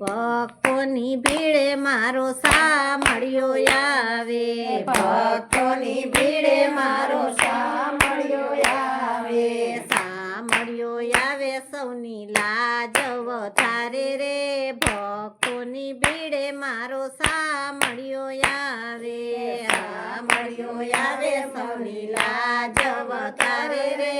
ભક્તોની ભીડે મારો સામળ્યો આવે. ભક્તોની ભીડે મારો મળ્યો આવે. સામળ્યો આવે સૌની લાજ વધારે રે ભક્તોની ભીડે મારો સામળ્યો આવે મળ્યો આવે સૌની લાજ વધારે રે.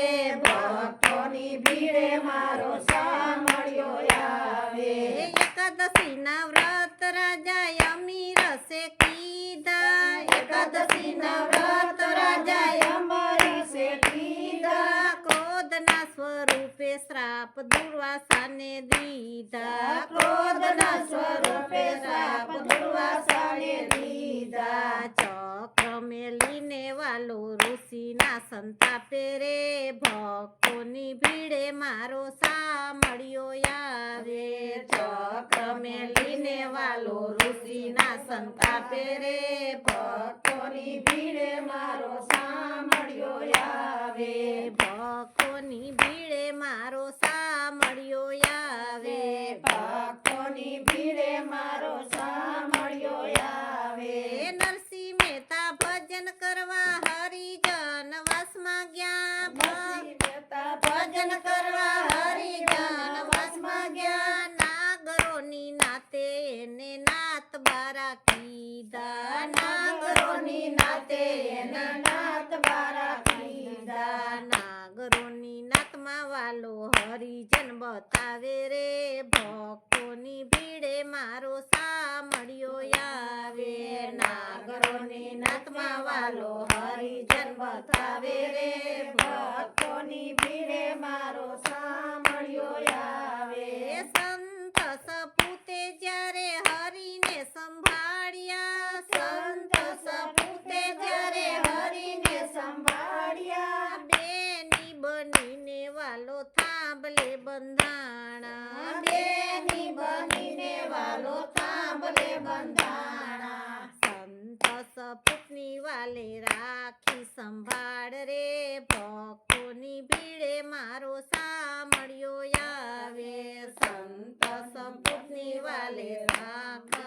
ભક્તોની ભીડે મારો સાંભળ્યો આવે એકાદશીના વ્રત રાજા અમીર રસે કીધા. એકાદશીના વ્રત રાજા અમરીશે કીધા. કોદના સ્વરૂપે શ્રાપ દુર્વાસાને દીધા ક્રોધના સ્વરૂપે શ્રાપ દુર્વાસાને દીધા ચક્ર મેલીને વાલો ઋષિના સંતાપે રે, ભક્તોની ભીડે મારો સામળ્યો આવે ચક્ર મેલીને વાલો ઋષિના સંતાપે રે, ભક્તોની ભીડે મારો સાંભળ્યો આવે ભક્તોની ભીડે મારો સામળ્યો આવે ભક્તોની ભીડે મારો સાંભળ્યો આવે એ નરસિંહ મહેતા ભજન કરવા હરિજન વાસમાં ગયા નરસિંહ મહેતા ભજન કરવા હરિજન વસમાં ગયા નાગરોની નાતે એને નાત બારા કીધા નાગરોની નાતે એને નાત બારા કીધા નાગરોની નાતમાં વાલો હરિજન બતાવે રે ભક્તોની ભીડે મારો સામળ્યો આવે. નાગરોની નાતમાં વાલો હરિજન બતાવે રે ભક્તોની ભીડે મારો સાંભળ્યો આવે એ સંત સપૂતે જ્યારે હરિને સંભાળ્યા સંત સપૂતે જ્યારે હરિને સંભાળ્યા બેની બનીને વાલો થાંભલે બંધાણા બેની બનીને વાલો થાંભલે બંધાણા સંત વાલે રાખી સંભાળ રે. ભક્તોની ભીડે મારો સામળ્યો આવે. સંત સંપૂતની વાલે રાખ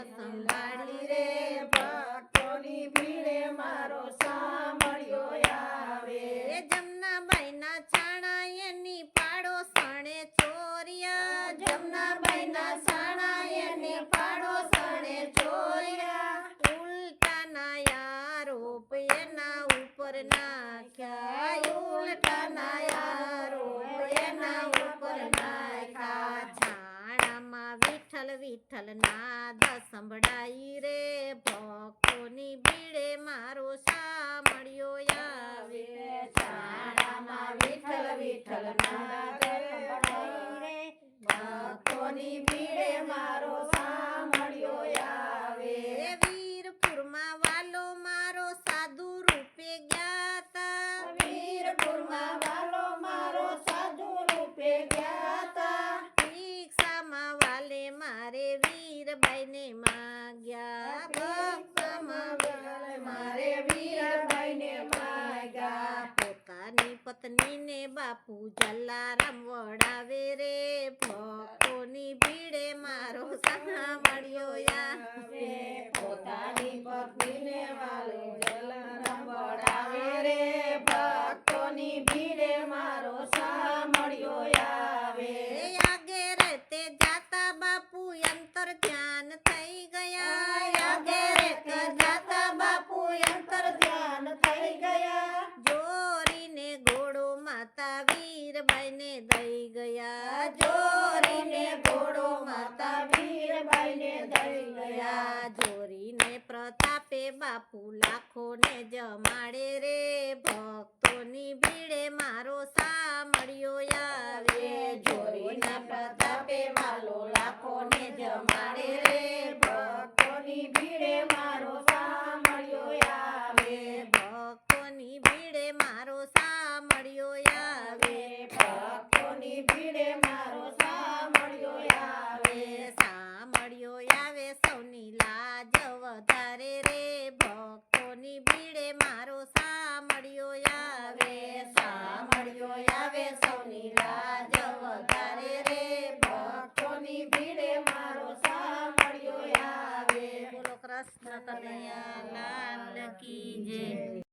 રે. ભક્તોની ભીડે મારો સાંભળ્યો એની પાડો સણે ચોર્યા. જમનાબાઈના ઉપર નાખ્યા ઉલટાના આરોપ એના ઉપર નાખ્યા છાણામાં વિઠ્ઠલ વિઠ્ઠલ નાદ સંભળાઈ રે ભક્તોની ભીડે મારો સામળ્યો આવે છાણામાં વિઠ્ઠલ વિઠ્ઠલ નાદ સંભળાઈ રે ભક્તોની ભીડે મારો સાંભળ્યો આવે એ વીરપુરમાં વાલો મારો સાધુ રૂપે ગયા તા વીરપુરમાં વાલો મારો સાધુ રૂપે ગયા તા ભિક્ષામાં વાલે મારે વીરબાઈને માગ્યા ભક્તમાં વાલે મારે વીરભાઈને માગ્યા. પોતાની પત્નીને બાપુ જલારામ વડાવે રે. ભક્તોની ભીડે મારો સાંભળ્યો યા. પોતાની પત્નીને વાલો જલારામ વડાવે રે ભક્તોની ભીડે મારો સાંભળ્યો આવે એ આગે રે તે જાતા બાપુ અંતર ધ્યાન થઈ ગયા. આગે જાતા બાપુ અંતર ધ્યાન થઈ ગયા. જોરીને ઘોડો માતા વીરબાઈને દઈ ગયા. જોરીને ઘોડો માતા વીરબાઈને દઈ ગયા. જોરીને પ્રતાપે બાપુ લાખોને જમાડે રે. ભક્તોની ભીડે મારો સામળ્યો ની બીડે મારો સામળ્યો આવે સામળ્યો આવે સૌની લાજ વધારે રે. ભક્તોની ભીડે મારો સામળ્યો આવે. બોલો કૃષ્ણ કનૈયા લાલ કી